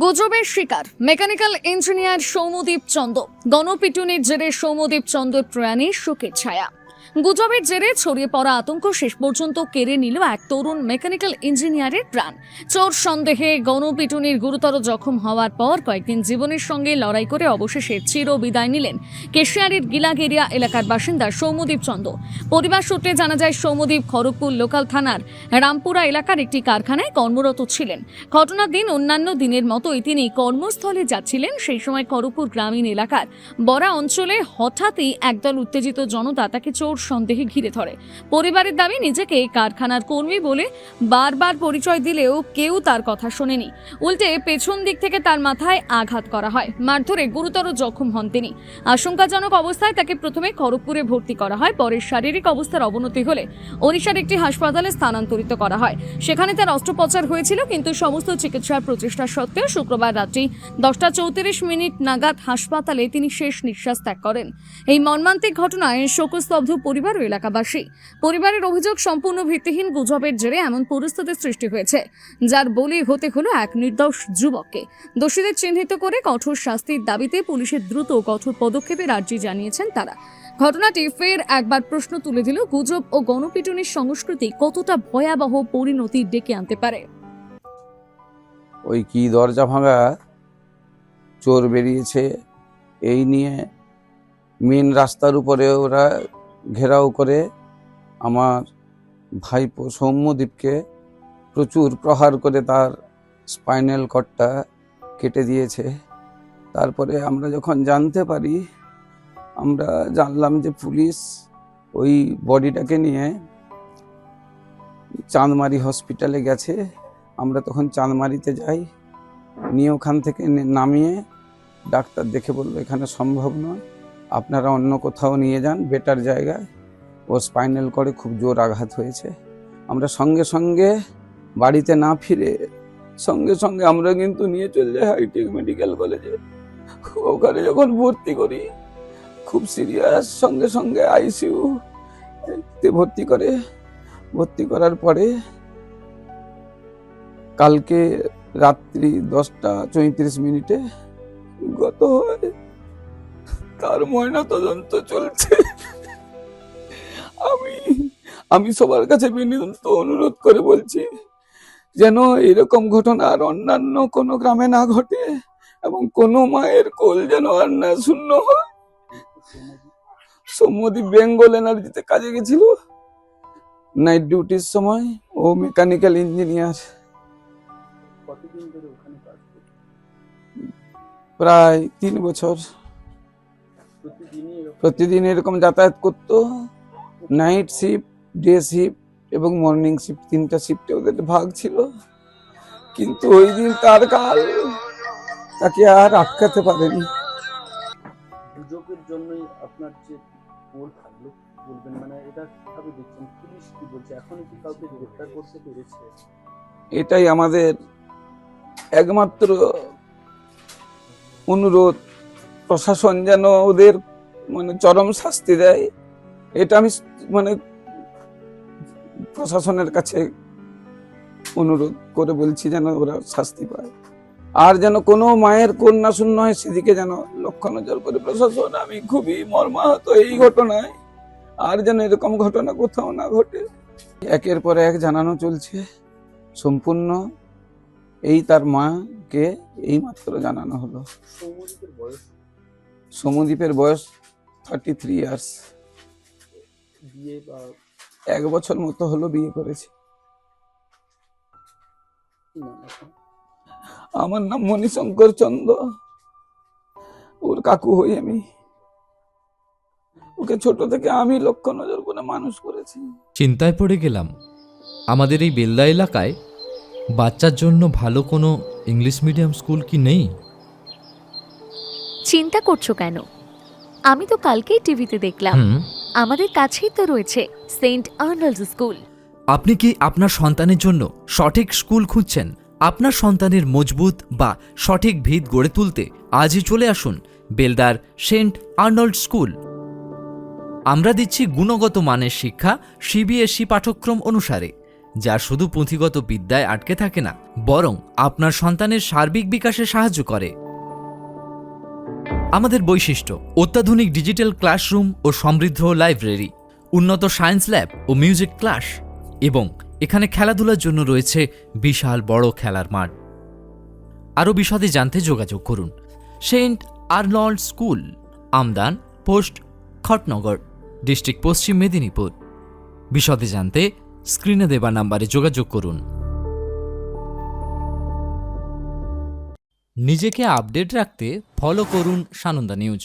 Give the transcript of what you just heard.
গুজবের শিকার mechanical engineer Soumadip Chanda. গণপিটুনির জেরে সৌমদীপ চন্দ্র প্রয়াণে শোকের ছায়া। গুজবের জেরে ছড়িয়ে পড়া আতঙ্ক শেষ পর্যন্ত কেড়ে নিল এক তরুণ মেকানিক্যাল ইঞ্জিনিয়ারের প্রাণ। চোর সন্দেহে গণপিটুনির গুরুতর জখম হওয়ার পর কয়েকদিন জীবনের সঙ্গে লড়াই করে অবশেষে চির বিদায় নিলেন কেশিয়ারির গিলাগেরিয়া এলাকার বাসিন্দা সৌমদীপ চন্দ। পরিবার সূত্রে জানা যায় সৌমদীপ খড়গপুর লোকাল থানার রামপুরা এলাকার একটি কারখানায় কর্মরত ছিলেন। ঘটনার দিন অন্যান্য দিনের মতোই তিনি কর্মস্থলে যাচ্ছিলেন। সেই সময় করপুর গ্রামীণ এলাকার বরা অঞ্চলে হঠাৎই একদল উত্তেজিত জনতা তাকে চোর সন্দেহে ঘিরে ধরে। পরিবারের দাবি, নিজেকে কারখানার কর্মী বলে বারবার পরিচয় দিলেও কেউ তার কথা শোনেনি। উল্টে পেছন দিক থেকে তার মাথায় আঘাত করা হয়। মারধরে গুরুতর জখম হন তিনি। আশঙ্কাজনক অবস্থায় তাকে প্রথমে খড়গপুরে ভর্তি করা হয়, পরে শারীরিক অবস্থার অবনতি হলে ওড়িশার একটি হাসপাতালে স্থানান্তরিত করা হয়। সেখানে তার অস্ত্রোপচার হয়েছিল, কিন্তু সমস্ত চিকিৎসার প্রচেষ্টা সত্ত্বেও শুক্রবার রাত্রি দশটা চৌত্রিশ মিনিট নাগাদ হাসপাতালে তিনি শেষ নিঃশ্বাস ত্যাগ করেন। এই মর্মান্তিক ঘটনায় শোকস্তব্ধ পরিবার ও এলাকাবাসী। পরিবারের অভিযোগ সম্পূর্ণ ভিত্তিহীন গুজবের জেরে এমন পরিস্থিতির সৃষ্টি হয়েছে, যার বলি হতে হলো এক নির্দোষ যুবককে। দোষীদের চিহ্নিত করে কঠোর শাস্তির দাবিতে পুলিশের দ্রুত কঠোর পদক্ষেপের আর্জি জানিয়েছেন তারা। ঘটনাটি ফের একবার প্রশ্ন তুলে দিল, গুজব ও গণপিটুনির সংস্কৃতি কতটা ভয়াবহ পরিণতি ডেকে আনতে পারে? ওই কি দরজা ভাঙা? চোর বেরিয়েছে, এই নিয়ে মেন রাস্তার উপরে ওরা ঘেরাও করে আমার ভাইপো সৌম্যদীপকে প্রচুর প্রহার করে তার স্পাইনাল কর্ডটা কেটে দিয়েছে। তারপরে আমরা যখন জানতে পারি, আমরা জানলাম যে পুলিশ ওই বডিটাকে নিয়ে চাঁদমারি হসপিটালে গেছে। আমরা তখন চাঁদমারিতে যাই, নিয়ে ওখান থেকে নামিয়ে ডাক্তার দেখে বলল, এখানে সম্ভব নয়। আপনারা অন্য কোথাও নিয়ে যান বেটার জায়গায় ও স্পাইনাল করে খুব জোর আঘাত হয়েছে। আমরা সঙ্গে সঙ্গে বাড়িতে না ফিরে সঙ্গে সঙ্গে আমরা কিন্তু নিয়ে চলে যাই হাইটেক মেডিকেল কলেজে ওখানে যখন ভর্তি করি, খুব সিরিয়াস সঙ্গে সঙ্গে আইসিইউ তে ভর্তি করে। ভর্তি করার পরে কালকে রাত্রি দশটা চৌত্রিশ মিনিটে গত হয় তার ময়না তদন্ত চলছে। আমি আমি সবার কাছে বিনীত অনুরোধ করে বলছি যেন এরকম ঘটনা আর অন্যান্য কোনো গ্রামে না ঘটে এবং কোনো মায়ের কোল যেন আর না শূন্য হয়। সৌম্যদীপ বেঙ্গল এনার্জিতে কাজে গেছিল। নাইট ডিউটির সময় ও মেকানিক্যাল ইঞ্জিনিয়ার। প্রায় তিন বছর। প্রতিদিন এরকম যাতায়াত করতো নাইট শিফট ডে শিফট এবং মর্নিং শিফট তিনটা শিফটে ওদের ভাগ ছিল। কিন্তু ওই দিন তার কাল তাকে আর আটকাতে পারেনি। গুজবের জন্যই আপনার যে ওর থাকল বলবেন মানে এটা কীভাবে দেখছেন? পুলিশ কি বলছে? এখনই কি কাউকে গ্রেফতার করতে পেরেছে? এটাই আমাদের একমাত্র অনুরোধ। প্রশাসন যেন ওদের মানে চরম শাস্তি দেয়, এটা আমি মানে প্রশাসনের কাছে অনুরোধ করে বলছি যেন ওরা শাস্তি পায়। আর যেন কোনো মায়ের কন্যা শূন্য হয়, সেদিকে যেন লক্ষ্য নজর করে। প্রশাসন, আমি খুবই মর্মাহত এই ঘটনায়। আর যেন এরকম ঘটনা কোথাও না ঘটে। একের পর এক জানানো চলছে, সম্পূর্ণ এই তার মাকে এইমাত্র জানানো হলো। সমদ্বীপের বয়স থার্টি থ্রি ইয়ার্স বিয়ে বা এক বছর মতো হলো বিয়ে করেছে। আমার নাম মণিশঙ্কর চন্দ ওর কাকু হই আমি। ওকে ছোট থেকে আমি লক্ষ্য নজর করে মানুষ করেছি। চিন্তায় পড়ে গেলাম আমাদের এই বেলদা এলাকায় বাচ্চার জন্য ভালো কোনো ইংলিশ মিডিয়াম স্কুল কি নেই? চিন্তা করছ কেন? আমি তো কালকেই টিভিতে দেখলাম। আমাদের কাছেই তো রয়েছে সেন্ট আর্নল্ডস স্কুল। আপনি কি আপনার সন্তানের জন্য সঠিক স্কুল খুঁজছেন? আপনার সন্তানের মজবুত বা সঠিক ভিত গড়ে তুলতে আজই চলে আসুন বেলদার সেন্ট আর্নল্ড স্কুল। আমরা দিচ্ছি গুণগত মানের শিক্ষা সিবিএসই পাঠ্যক্রম অনুসারে যা শুধু পুঁথিগত বিদ্যায় আটকে থাকে না বরং আপনার সন্তানের সার্বিক বিকাশে সাহায্য করে। আমাদের বৈশিষ্ট্য, অত্যাধুনিক ডিজিটাল ক্লাসরুম ও সমৃদ্ধ লাইব্রেরি, উন্নত সায়েন্স ল্যাব ও মিউজিক ক্লাস এবং এখানে খেলাধুলার জন্য রয়েছে বিশাল বড় খেলার মাঠ। আরও বিশদে জানতে যোগাযোগ করুন। Saint Arnold school, Amdan, post Khatnagar district Paschim Medinipur. বিশদে জানতে স্ক্রিনে দেওয়া নাম্বারে যোগাযোগ করুন। নিজেকে আপডেট রাখতে ফলো করুন সানন্দা নিউজ।